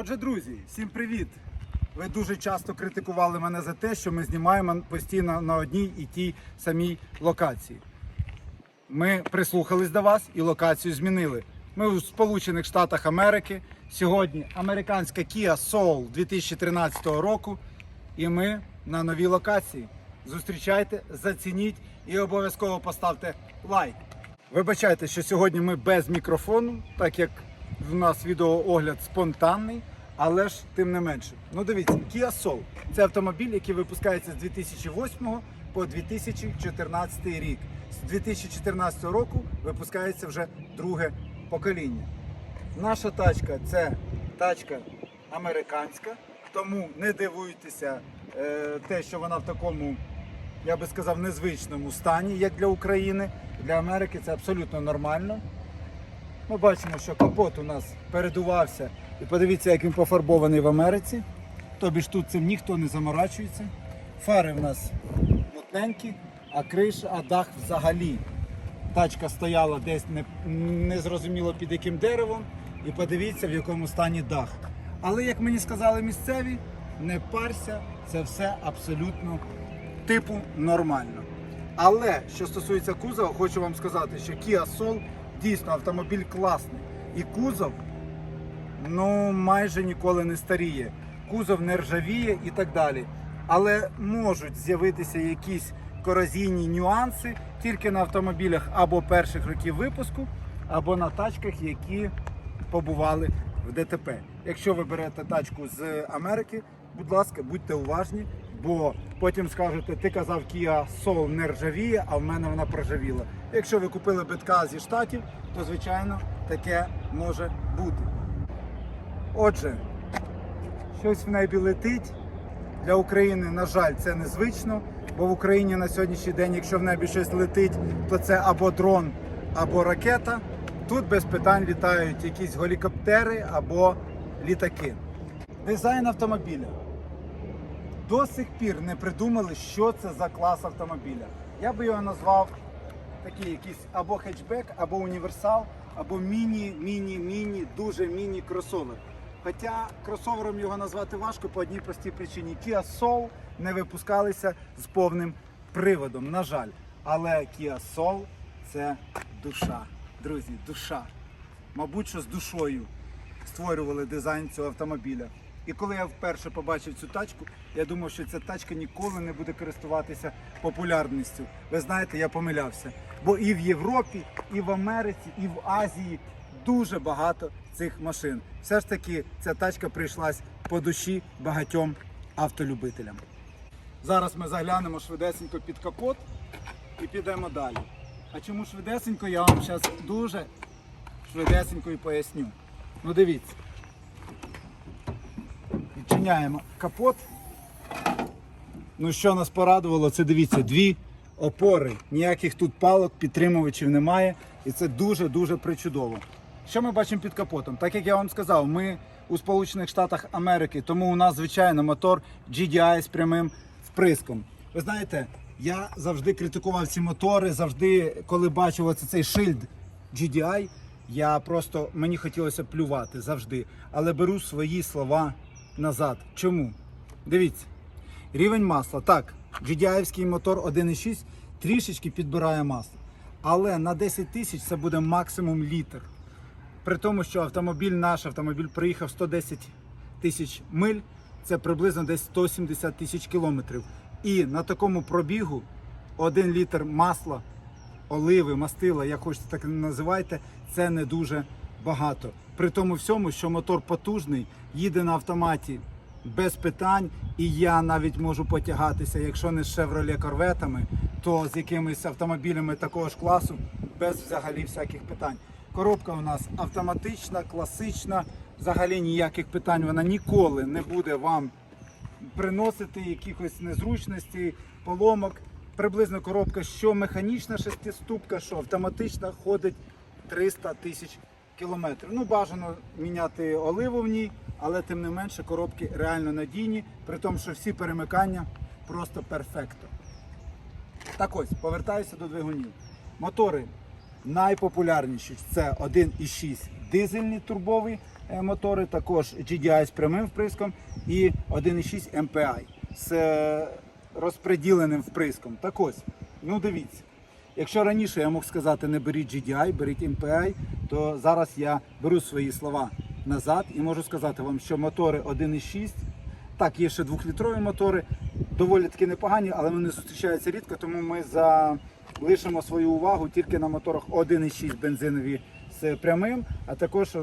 Отже, друзі, всім привіт! Ви дуже часто критикували мене за те, що ми знімаємо постійно на одній і тій самій локації. Ми прислухались до вас і локацію змінили. Ми у Сполучених Штатах Америки. Сьогодні американська Kia Soul 2013 року. І ми на новій локації. Зустрічайте, зацініть і обов'язково поставте лайк. Вибачайте, що сьогодні ми без мікрофону, так як в нас відеоогляд спонтанний, але ж тим не менше. Ну дивіться, Kia Soul – це автомобіль, який випускається з 2008 по 2014 рік. З 2014 року випускається вже друге покоління. Наша тачка це тачка американська, тому не дивуйтеся е, те, що вона в такому, я би сказав, незвичному стані, як для України. Для Америки це абсолютно нормально. Ми бачимо, що капот у нас передувався. І подивіться, як він пофарбований в Америці. Тобі ж тут цим ніхто не заморачується. Фари в нас мутненькі, а криша, а дах взагалі. Тачка стояла десь не, не під яким деревом. І подивіться, в якому стані дах. Але як мені сказали місцеві, не парся, це все абсолютно типу нормально. Але що стосується кузова, хочу вам сказати, що Kia Soul дійсно автомобіль класний. І кузов ну майже ніколи не старіє. Кузов не ржавіє і так далі. Але можуть з'явитися якісь корозійні нюанси тільки на автомобілях або перших років випуску, або на тачках, які побували в ДТП. Якщо ви берете тачку з Америки, будь ласка, будьте уважні, бо потім скажете, ти казав, Kia Soul не ржавіє, а в мене вона проржавіла. Якщо ви купили битка зі штатів, то звичайно таке може бути. Отже, щось в небі летить. Для України, на жаль, це незвично, бо в Україні на сьогоднішній день, якщо в небі щось летить, то це або дрон, або ракета. Тут без питань літають якісь гелікоптери або літаки. Дизайн автомобіля. До сих пір не придумали, що це за клас автомобіля. Я би його назвав такий якийсь або хетчбек, або універсал, або міні, міні, міні, дуже міні кросовер. Хоча кросовером його назвати важко по одній простій причині. Kia Soul не випускалися з повним приводом, на жаль. Але Kia Soul це душа. Друзі, душа. Мабуть, що з душою створювали дизайн цього автомобіля. І коли я вперше побачив цю тачку, я думав, що ця тачка ніколи не буде користуватися популярністю. Ви знаєте, я помилявся. Бо і в Європі, і в Америці, і в Азії дуже багато цих машин. Все ж таки, ця тачка прийшлась по душі багатьом автолюбителям. Зараз ми заглянемо швидесенько під капот і підемо далі. А чому швидесенько, я вам зараз дуже швидесенько і поясню. Ну дивіться. Відчиняємо капот. Ну що нас порадувало, це дивіться, дві опори. Ніяких тут палок, підтримувачів немає. І це дуже-дуже причудово. Що ми бачимо під капотом? Так як я вам сказав, ми у Сполучених Штатах Америки, тому у нас, звичайно, мотор GDI з прямим вприском. Ви знаєте, я завжди критикував ці мотори, завжди, коли бачив оце цей шильд GDI, я просто мені хотілося плювати завжди. Але беру свої слова назад. Чому? Дивіться, рівень масла. Так, GDI-вський мотор 1.6 трішечки підбирає масло. Але на 10 тисяч це буде максимум літр. При тому, що автомобіль, наш автомобіль приїхав 110 тисяч миль, це приблизно десь 170 тисяч кілометрів. І на такому пробігу 1 літр масла, оливи, мастила, як хочете так називайте, це не дуже багато. При тому всьому, що мотор потужний, їде на автоматі без питань, і я навіть можу потягатися, якщо не з Chevrolet корветами, то з якимись автомобілями такого ж класу, без взагалі всяких питань. Коробка у нас автоматична, класична, взагалі ніяких питань вона ніколи не буде вам приносити якихось незручностей, поломок. Приблизно коробка, що механічна шестиступка, що автоматична, ходить 300 тисяч кілометрів. Ну, бажано міняти оливу в ній, але тим не менше коробки реально надійні, при тому, що всі перемикання просто перфекто. Так ось, повертаюся до двигунів. Мотори Найпопулярніші це 1,6 дизельні турбові е, мотори, також GDI з прямим вприском і 1,6 MPI з е, розпреділеним вприском. Так ось, ну дивіться. Якщо раніше я мог сказати не беріть GDI, беріть MPI, то зараз я беру свої слова назад і можу сказати вам, що мотори 1,6, так, є ще двохлітрові мотори, доволі таки непогані, але вони зустрічаються рідко, тому ми залишимо свою увагу тільки на моторах 1,6 бензинові з прямим, а також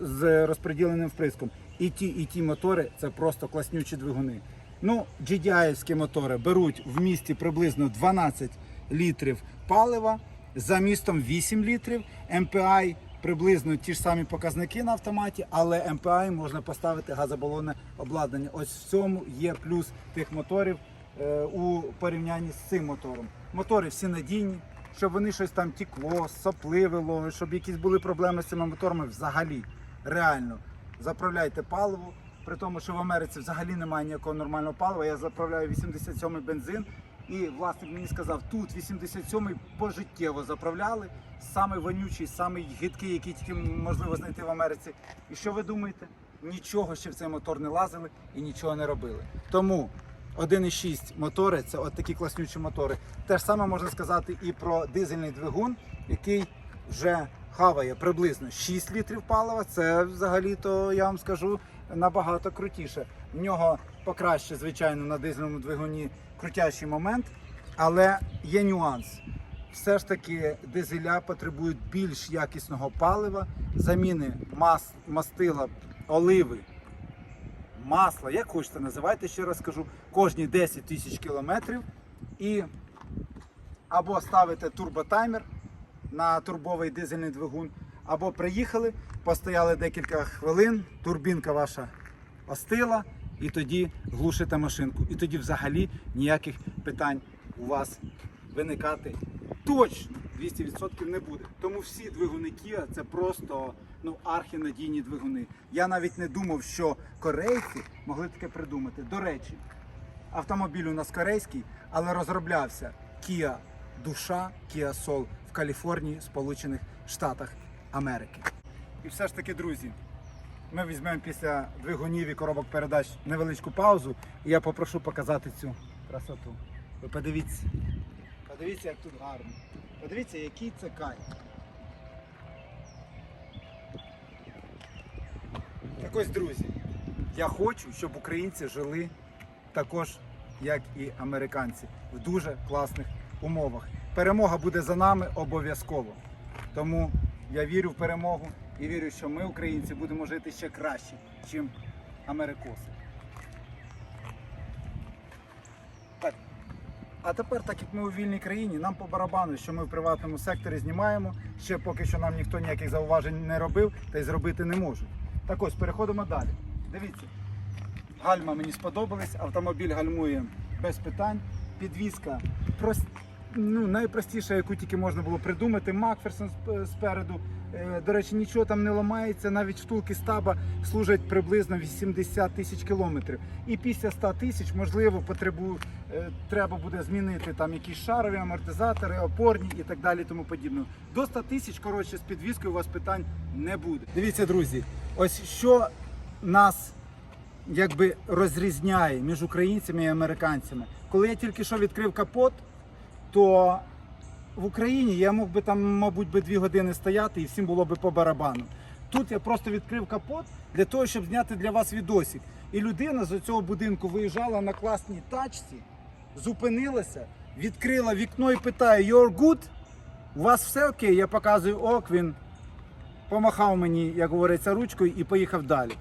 з розподіленим вприском. І ті, і ті мотори це просто класнючі двигуни. Ну, GDI-ські мотори беруть в місті приблизно 12 літрів палива, за містом 8 літрів. MPI приблизно ті ж самі показники на автоматі, але MPI можна поставити газобалонне обладнання. Ось в цьому є плюс тих моторів е, у порівнянні з цим мотором. Мотори всі надійні, щоб вони щось там тікло, сопливило, щоб якісь були проблеми з цими моторами взагалі реально. Заправляйте паливо. При тому, що в Америці взагалі немає ніякого нормального палива. Я заправляю 87-й бензин. І власник мені сказав, тут 87-й пожиттєво заправляли. Самий вонючий, самий гидкий, який тільки можливо знайти в Америці. І що ви думаєте? Нічого ще в цей мотор не лазили і нічого не робили. Тому 1,6 мотори це от такі класнючі мотори. Те ж саме можна сказати і про дизельний двигун, який вже хаває приблизно 6 літрів палива. Це взагалі-то я вам скажу набагато крутіше. В нього покраще, звичайно, на дизельному двигуні крутящий момент, але є нюанс. Все ж таки дизеля потребують більш якісного палива, заміни мас, мастила, оливи, масла, як хочете називайте, ще раз скажу, кожні 10 тисяч кілометрів. І або ставите турботаймер на турбовий дизельний двигун, або приїхали, постояли декілька хвилин, турбінка ваша остила, і тоді глушите машинку. І тоді взагалі ніяких питань у вас виникати точно 200% не буде. Тому всі двигуни Kia це просто ну, архінадійні двигуни. Я навіть не думав, що корейці могли таке придумати. До речі, автомобіль у нас корейський, але розроблявся Kia Душа, Kia Soul в Каліфорнії, Сполучених Штатах Америки. І все ж таки, друзі, ми візьмемо після двигунів і коробок передач невеличку паузу, і я попрошу показати цю красоту. Ви подивіться. Подивіться, як тут гарно. Подивіться, який це кайф. Так ось, друзі, я хочу, щоб українці жили також, як і американці, в дуже класних умовах. Перемога буде за нами обов'язково. Тому я вірю в перемогу і вірю, що ми, українці, будемо жити ще краще, ніж америкоси. Так. А тепер, так як ми у вільній країні, нам по барабану, що ми в приватному секторі знімаємо. Ще поки що нам ніхто ніяких зауважень не робив та й зробити не можуть. Так ось, переходимо далі. Дивіться, гальма мені сподобались, автомобіль гальмує без питань. Підвізка прос... ну, найпростіша, яку тільки можна було придумати. Макферсон спереду. Е, До речі, нічого там не ламається, навіть втулки стаба служать приблизно 80 тисяч кілометрів. І після 100 тисяч, можливо, потребу, е, треба буде змінити там якісь шарові амортизатори, опорні і так далі. Тому подібне. До 100 тисяч, коротше, з підвіскою у вас питань не буде. Дивіться, друзі, ось що нас якби розрізняє між українцями і американцями. Коли я тільки що відкрив капот, то в Україні я мог би там, мабуть, би дві години стояти і всім було би по барабану. Тут я просто відкрив капот для того, щоб зняти для вас відосик. І людина з цього будинку виїжджала на класній тачці, зупинилася, відкрила вікно і питає: You're good? У вас все окей? Я показую ок, він помахав мені, як говориться, ручкою і поїхав далі.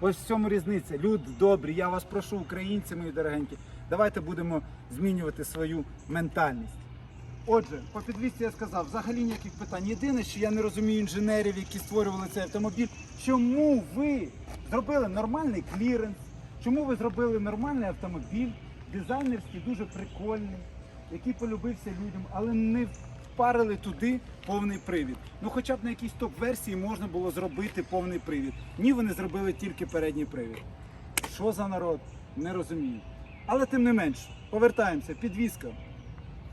Ось в цьому різниця. Люди добрі, я вас прошу, українці мої дорогенькі, давайте будемо змінювати свою ментальність. Отже, по підвісці я сказав, взагалі ніяких питань. Єдине, що я не розумію інженерів, які створювали цей автомобіль, чому ви зробили нормальний кліренс, чому ви зробили нормальний автомобіль, дизайнерський, дуже прикольний, який полюбився людям, але не впарили туди повний привід. Ну хоча б на якійсь топ-версії можна було зробити повний привід. Ні, вони зробили тільки передній привід. Що за народ? Не розумію. Але тим не менш, повертаємося, підвізка.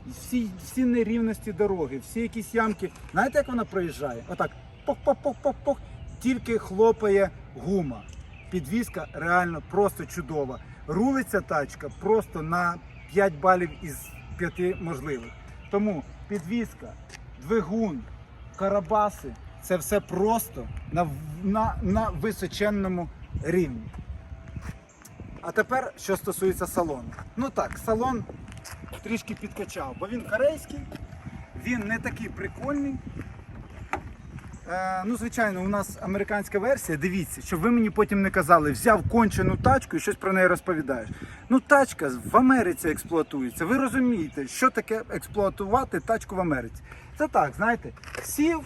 Всі, всі нерівності дороги, всі якісь ямки. Знаєте, як вона проїжджає? Отак, пох-пох-пох-пох-пох, тільки хлопає гума. Підвізка реально просто чудова. Рулиться тачка просто на 5 балів із 5 можливих. Тому підвізка, двигун, карабаси це все просто на, на, на височенному рівні. А тепер, що стосується салону. Ну так, салон трішки підкачав, бо він корейський, він не такий прикольний. Е, ну, звичайно, у нас американська версія. Дивіться, щоб ви мені потім не казали, взяв кончену тачку і щось про неї розповідаєш. Ну, тачка в Америці експлуатується. Ви розумієте, що таке експлуатувати тачку в Америці. Це так, знаєте, сів.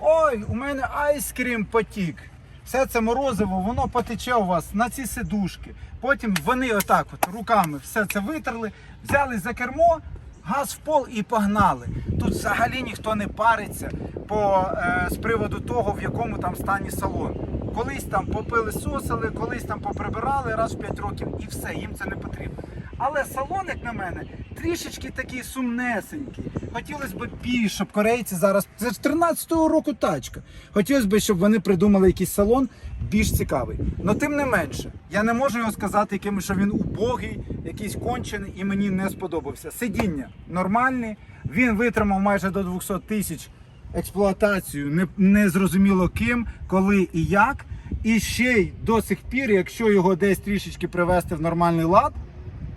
Ой, у мене айскрім потік. Все це морозиво, воно потече у вас на ці сидушки. Потім вони отак от руками все це витерли, взяли за кермо, газ в пол і погнали. Тут взагалі ніхто не париться по, е, з приводу того, в якому там стані салон. Колись там попили сосили, колись там поприбирали раз в 5 років і все, їм це не потрібно. Але салон, як на мене, трішечки такий сумнесенький. Хотілося б більше, щоб корейці зараз. Це ж 13-го року тачка. Хотілося б, щоб вони придумали якийсь салон більш цікавий. Но тим не менше, я не можу його сказати, яким, що він убогий, якийсь кончений і мені не сподобався. Сидіння нормальні, він витримав майже до 200 тисяч експлуатацію, не, не зрозуміло ким, коли і як. І ще й до сих пір, якщо його десь трішечки привести в нормальний лад,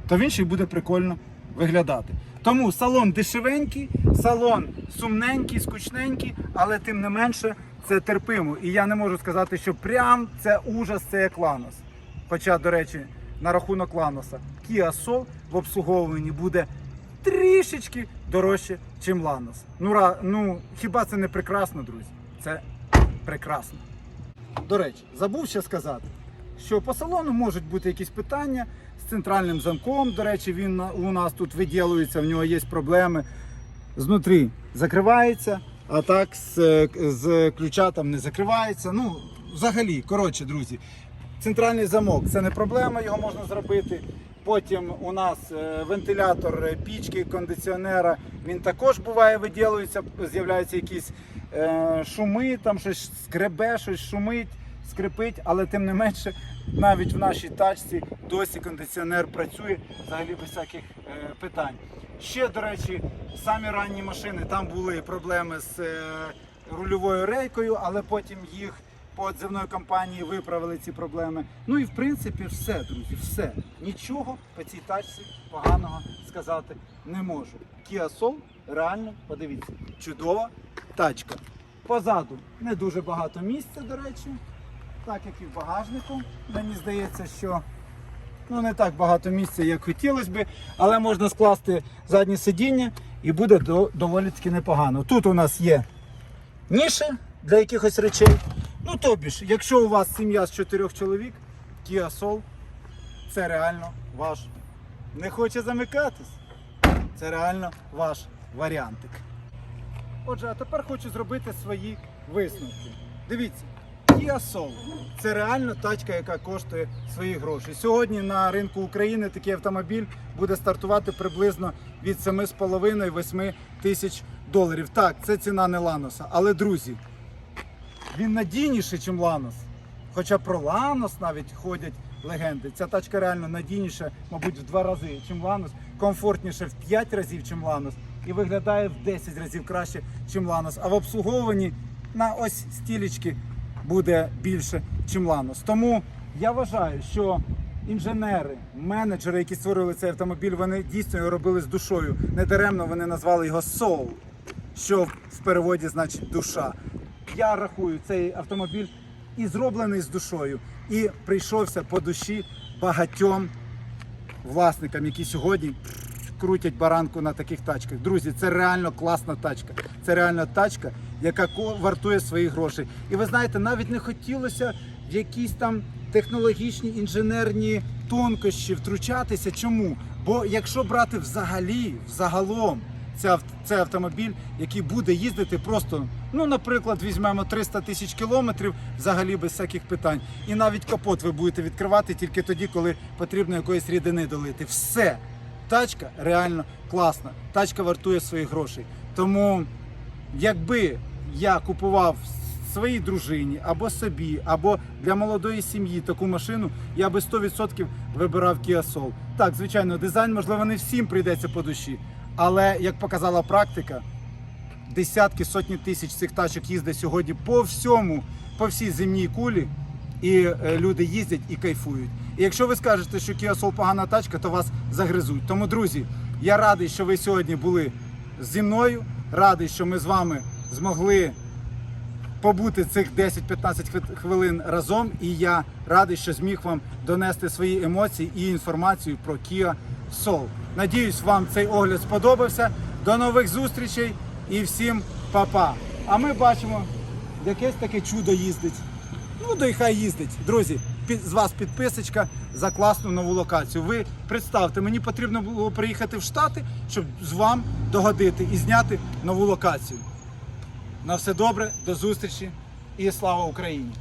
то він ще буде прикольно виглядати. Тому салон дешевенький, салон сумненький, скучненький, але тим не менше це терпимо. І я не можу сказати, що прям це ужас, це як Ланос. Хоча, до речі, на рахунок Ланоса, Kia Soul в обслуговуванні буде трішечки дорожче, ніж Ланос. Ну, ра- ну хіба це не прекрасно, друзі? Це прекрасно. До речі, забув ще сказати, що по салону можуть бути якісь питання з центральним замком. До речі, він у нас тут виділується, в нього є проблеми. Знутрі закривається, а так з, з ключа там не закривається. Ну, взагалі, коротше, друзі, центральний замок це не проблема, його можна зробити. Потім у нас е, вентилятор пічки, кондиціонера, він також буває, виділується, з'являються якісь е, шуми, там щось скребе, щось шумить, скрипить, але тим не менше, навіть в нашій тачці досі кондиціонер працює взагалі без всяких е, питань. Ще, до речі, самі ранні машини, там були проблеми з е, рульовою рейкою, але потім їх по отзивної компанії виправили ці проблеми. Ну і в принципі все, друзі, все. Нічого по цій тачці поганого сказати не можу. Kia Soul реально, подивіться, чудова тачка. Позаду не дуже багато місця, до речі, так як і в багажнику. Мені здається, що ну, не так багато місця, як хотілося би, але можна скласти заднє сидіння і буде до- доволі таки непогано. Тут у нас є ніші для якихось речей. Ну, тобі ж, якщо у вас сім'я з чотирьох чоловік, Kia Soul це реально ваш. Не хоче замикатись. Це реально ваш варіантик. Отже, а тепер хочу зробити свої висновки. Дивіться, Kia Soul – це реально тачка, яка коштує свої гроші. Сьогодні на ринку України такий автомобіль буде стартувати приблизно від 7,5-8 тисяч доларів. Так, це ціна не Ланоса. Але, друзі, він надійніший, ніж Ланос. Хоча про Ланос навіть ходять легенди. Ця тачка реально надійніша, мабуть, в два рази, ніж Ланос, комфортніше в 5 разів, ніж Ланос, і виглядає в 10 разів краще, ніж Ланос. А в обслуговуванні на ось стілечки буде більше, ніж Ланос. Тому я вважаю, що інженери, менеджери, які створили цей автомобіль, вони дійсно його робили з душою. Недаремно вони назвали його Soul, що в переводі значить душа. Я рахую цей автомобіль і зроблений з душою, і прийшовся по душі багатьом власникам, які сьогодні крутять баранку на таких тачках. Друзі, це реально класна тачка. Це реально тачка, яка вартує своїх грошей. І ви знаєте, навіть не хотілося в якісь там технологічні інженерні тонкощі втручатися. Чому? Бо якщо брати взагалі, взагалом, це, ав- автомобіль, який буде їздити просто, ну, наприклад, візьмемо 300 тисяч кілометрів взагалі без всяких питань. І навіть капот ви будете відкривати тільки тоді, коли потрібно якоїсь рідини долити. Все. тачка реально класна. Тачка вартує своїх грошей. Тому, якби я купував своїй дружині або собі, або для молодої сім'ї таку машину, я би 100% вибирав Kia Soul. Так, звичайно, дизайн, можливо, не всім прийдеться по душі, але як показала практика, десятки, сотні тисяч цих тачок їздить сьогодні по всьому, по всій земній кулі, і е, люди їздять і кайфують. І якщо ви скажете, що Kia Soul погана тачка, то вас загризуть. Тому, друзі, я радий, що ви сьогодні були зі мною. Радий, що ми з вами змогли побути цих 10-15 хвилин разом. І я радий, що зміг вам донести свої емоції і інформацію про Kia Soul. Надіюсь, вам цей огляд сподобався. До нових зустрічей і всім па-па. А ми бачимо, якесь таке чудо їздить. Ну, то й хай їздить. Друзі, під, з вас підписочка за класну нову локацію. Ви представте, мені потрібно було приїхати в Штати, щоб з вам догодити і зняти нову локацію. На все добре, до зустрічі і слава Україні!